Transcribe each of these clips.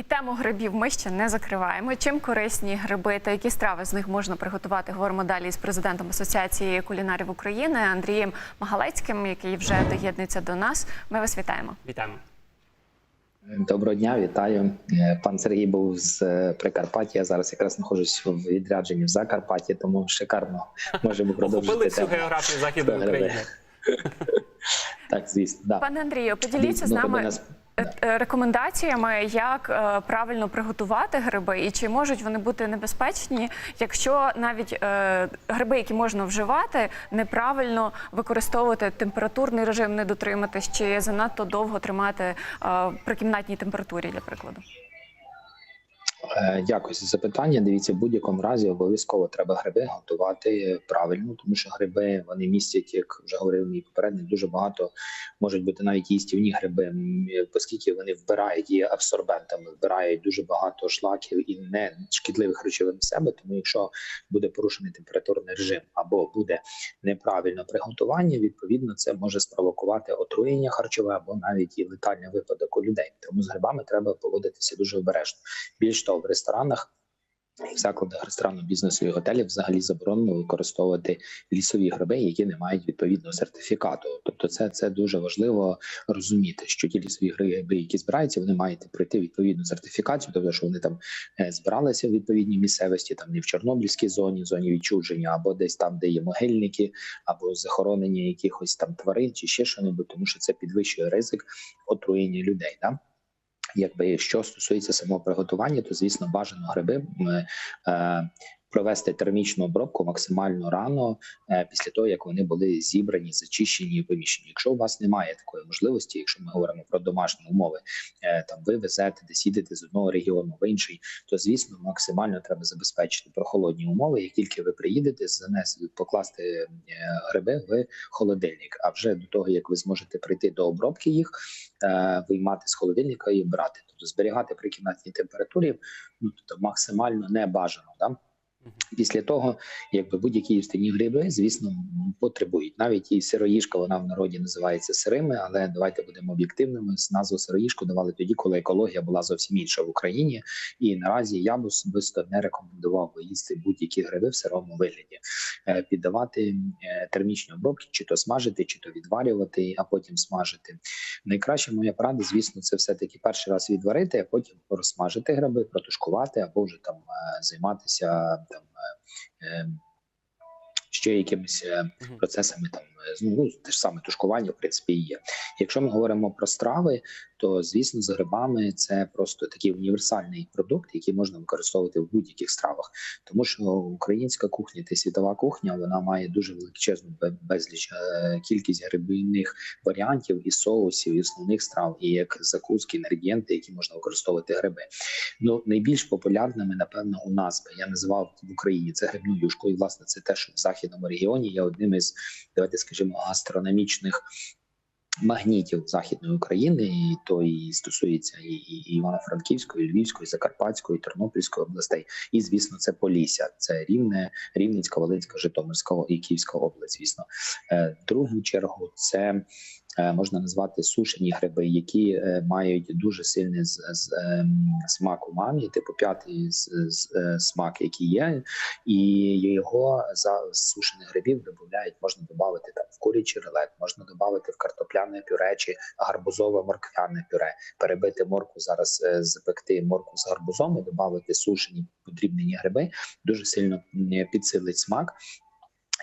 І тему грибів ми ще не закриваємо. Чим корисні гриби та які страви з них можна приготувати? Говоримо далі з президентом Асоціації кулінарів України Андрієм Магалецьким, який вже доєднується до нас. Ми вас вітаємо. Вітаємо. Доброго дня, вітаю. Е, Пан Сергій був з е, Прикарпаття. Я зараз якраз знаходжусь в відрядженні в Закарпатті, тому шикарно можемо продовжити. Охопили всю географію Західної України. Так, звісно, да. Пане Андрію, поділіться з Ну, тобто нами е, рекомендаціями, як е, правильно приготувати гриби, і чи можуть вони бути небезпечні, якщо навіть е, гриби, які можна вживати, неправильно використовувати температурний режим, не дотриматись, чи занадто довго тримати е, при кімнатній температурі, для прикладу. Е, Дякую за запитання. Дивіться, в будь-якому разі обов'язково треба гриби готувати правильно, тому що гриби вони містять, як вже говорив мій попередник, дуже багато можуть бути навіть їстівні гриби, оскільки вони вбирають є абсорбентами, вбирають дуже багато шлаків і не шкідливих речовин в себе. Тому якщо буде порушений температурний режим або буде неправильне приготування, відповідно це може спровокувати отруєння харчове або навіть і летальний випадок у людей. Тому з грибами треба поводитися дуже обережно. Більш того, ресторанах в закладах ресторанного бізнесу і готелів взагалі заборонено використовувати лісові гриби, які не мають відповідного сертифікату. Тобто, це, це дуже важливо розуміти, що ті лісові гриби, які збираються, вони мають пройти відповідну сертифікацію, тобто що вони там е, збиралися в відповідній місцевості, там не в Чорнобильській зоні, зоні відчуження, або десь там, де є могильники, або захоронення якихось там тварин, чи ще що-небудь, тому що це підвищує ризик отруєння людей. Да? Якби що стосується самого приготування, то звісно бажано гриби е, провести термічну обробку максимально рано е, після того, як вони були зібрані, зачищені і поміщені. Якщо у вас немає такої можливості, якщо ми говоримо про домашні умови, е, там ви везете десь їдете з одного регіону в інший, то звісно максимально треба забезпечити прохолодні умови. Як тільки ви приїдете, занести покласти е, гриби в холодильник. А вже до того як ви зможете прийти до обробки їх, виймати з холодильника і брати. Тобто зберігати при кімнатній температурі, ну тобто максимально не бажано. Да? Після того, якби будь-які їстині гриби, звісно, потребують. Навіть і сироїжка, вона в народі називається сирими, але давайте будемо об'єктивними. З назву сироїжку давали тоді, коли екологія була зовсім інша в Україні. І наразі я б особисто не рекомендував би їсти будь-які гриби в сирому вигляді, Е, піддавати е, термічні обробки, чи то смажити, чи то відварювати, а потім смажити. Найкраща моя порада, звісно, це все таки перший раз відварити, а потім розсмажити гриби, протушкувати або вже там е, займатися там е, е, ще якимись е, процесами там ну, те ж саме тушкування, в принципі, є. Якщо ми говоримо про страви, то звісно, з грибами це просто такий універсальний продукт, який можна використовувати в будь-яких стравах, тому що українська кухня та світова кухня вона має дуже величезну безліч е, кількість грибних варіантів і соусів, і основних страв, і як закуски, інгредієнти, які можна використовувати гриби. Ну найбільш популярними, напевно, у нас я називав в Україні це грибну юшку. І власне це те, що в західному регіоні є одним із давайте скажімо астрономічних Магнітів західної України, і то і стосується і, і Івано-Франківської, і Львівської, і Закарпатської, і Тернопільської областей, і звісно, це Полісся, це Рівне, Рівненська, Волинська, Житомирська і Київська область. Звісно, Е, другу чергу це можна назвати сушені гриби, які е, мають дуже сильний з, з, ем, смак умамі, типу п'ятий з, з, е, смак, який є, і його за сушених грибів додають, можна додати там в курячий рулет, можна додати в картопляне пюре чи гарбузове морквяне пюре, перебити морку зараз, е, запекти морку з гарбузом і додати сушені подрібнені гриби, дуже сильно підсилить смак.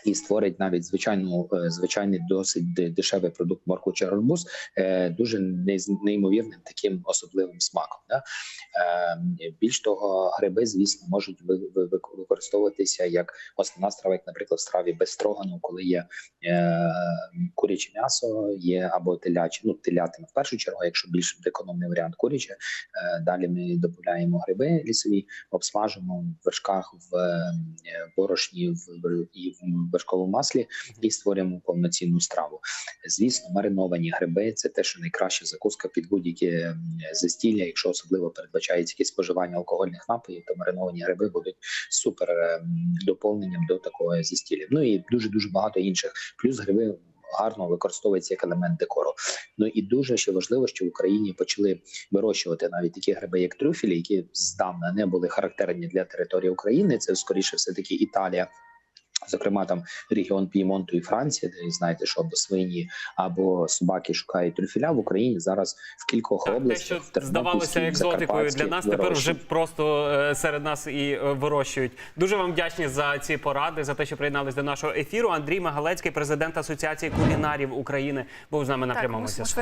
І створить навіть звичайну е, звичайний досить дешевий продукт морку чи арбуз е, дуже неймовірним таким особливим смаком. Да? Е, Більш того, гриби, звісно, можуть ви- ви- ви- використовуватися як основна страва, як, наприклад, в страві без строгану, коли є е, куряче м'ясо, є або теляче, ну телятина в першу чергу, якщо більш економний варіант куряче. Е, Далі ми додаємо гриби лісові, обсмажимо в вершках в борошні і в вершковому маслі і створюємо повноцінну страву. Звісно, мариновані гриби це те, що найкраща закуска під будь-які м, застілля. Якщо особливо передбачається якесь споживання алкогольних напоїв, то мариновані гриби будуть супер ем, доповненням до такого застілля. Ну і дуже дуже багато інших. Плюс гриби гарно використовується як елемент декору. Ну і дуже ще важливо, що в Україні почали вирощувати навіть такі гриби, як трюфелі, які здавна не були характерні для території України. Це скоріше все таки Італія. Зокрема, там регіон П'ємонту і Франції, де знаєте, що або свині або собаки шукають трюфеля в Україні зараз в кількох Так, те, що здавалося екзотикою для нас, тепер вже просто е, серед нас і е, вирощують. Дуже вам вдячні за ці поради, за те, що приєднались до нашого ефіру. Андрій Магалецький, президент Асоціації кулінарів України, був з нами на Так, прямому зв'язку.